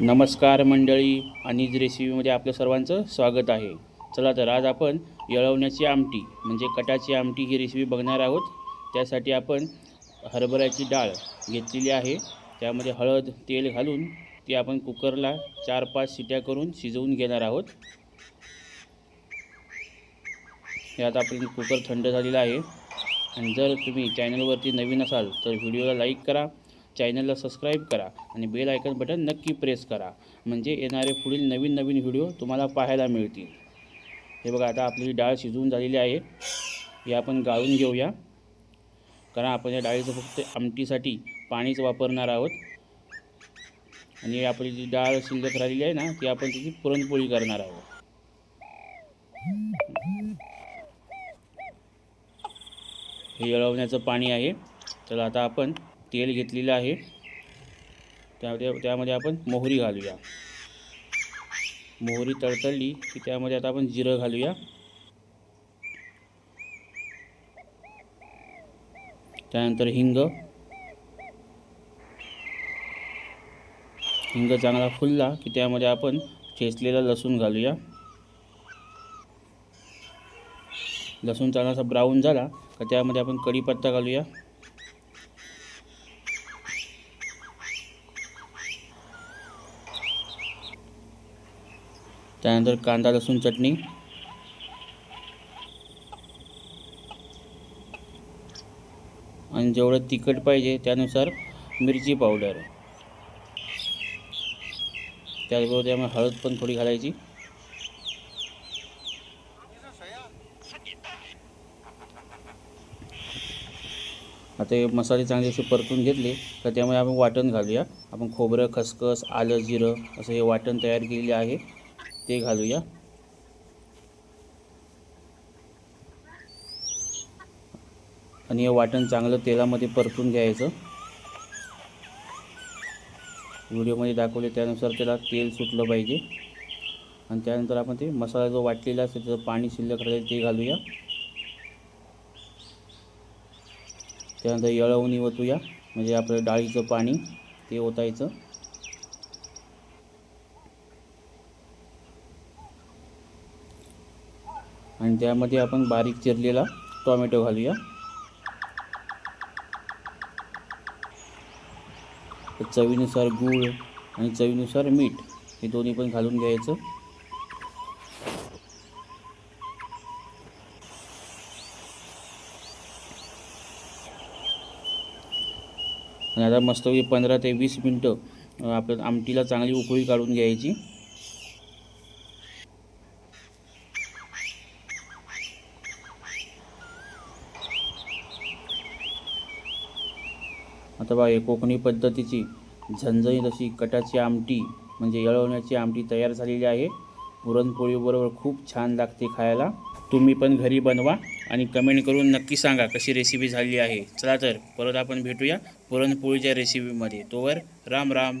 नमस्कार मंडळी अनिज रेसिपीमध्ये आपलं सर्वांचं स्वागत आहे. चला तर आज आपण येळवण्याची आमटी म्हणजे कटाची आमटी ही रेसिपी बघणार आहोत. त्यासाठी आपण हरभऱ्याची डाळ घेतलेली आहे. त्यामध्ये हळद तेल घालून ती आपण कुकरला चार पाच शिट्या करून शिजवून घेणार आहोत. हे आता कुकर थंड झालेला आहे. आणि जर तुम्ही चॅनलवरती नवीन असाल तर व्हिडिओला लाईक करा. चॅनलला सबस्क्राईब करा आणि बेल आयकन बटन नक्की प्रेस करा. म्हणजे येणारे पुढील नवीन नवीन व्हिडिओ तुम्हाला पाहायला मिळतील. हे बघा आता आपली डाळ शिजवून झालेली आहे हे आपण गाळून घेऊया. कारण आपण या डाळीचं फक्त आमटीसाठी पाणीच वापरणार आहोत. आणि आपली जी डाळ शिल्लक राहिलेली आहे ना ती आपण त्याची पुरणपोळी करणार आहोत. हे येळवण्याचं पाणी आहे. तर आता आपण तेल घेतलेलं आहे. त्यामध्ये त्यामध्ये आपण मोहरी घालूया. मोहरी तळतळली की त्यामध्ये आता आपण जिरं घालूया. त्यानंतर हिंग. हिंग चांगला फुलला की त्यामध्ये आपण ठेचलेला लसूण घालूया. लसूण चांगलासा ब्राऊन झाला का त्यामध्ये आपण कढीपत्ता घालूया. त्यानंतर कांदा लसूण चटणी. आणि जेवढं तिखट पाहिजे त्यानुसार मिरची पावडर त्याचबरोबर त्यामुळे हळद पण थोडी घालायची. आता हे मसाले चांगले असे परतून घेतले तर त्यामुळे आपण वाटण घालूया. आपण खोबरं खसखस आलं जिरं असं हे वाटण तयार केलेले आहे. ते घालूया. आणि हे वाटण चांगलं तेलामध्ये परतून घ्यायचं. व्हिडिओमध्ये दाखवले त्यानुसार त्याला तेल सुटलं पाहिजे. आणि त्यानंतर आपण ते मसाला जो वाटलेला असेल त्याचं पाणी शिल्लक राहील ते घालूया. त्यानंतर येळवणी ओतूया म्हणजे आपलं डाळीचं पाणी ते ओतायचं. आणि त्यामध्ये आपण बारीक चिरलेला टॉमॅटो घालूया. चवीनुसार गूळ आणि चवीनुसार मीठ हे दोन्ही पण घालून घ्यायचं. आणि आता मस्तपैकी पंधरा ते वीस मिनटं आपल्या आमटीला चांगली उकळी काढून घ्यायची. आता बघा हे कोकणी पद्धतीची झणझणीत अशी कटाची आमटी म्हणजे येळवण्याची आमटी तयार झालेली आहे. पुरणपोळीबरोबर खूप छान लागते खायला. तुम्ही पण घरी बनवा आणि कमेंट करून नक्की सांगा कशी रेसिपी झाली आहे. चला तर परत आपण भेटूया पुरणपोळीच्या रेसिपीमध्ये तोवर राम राम.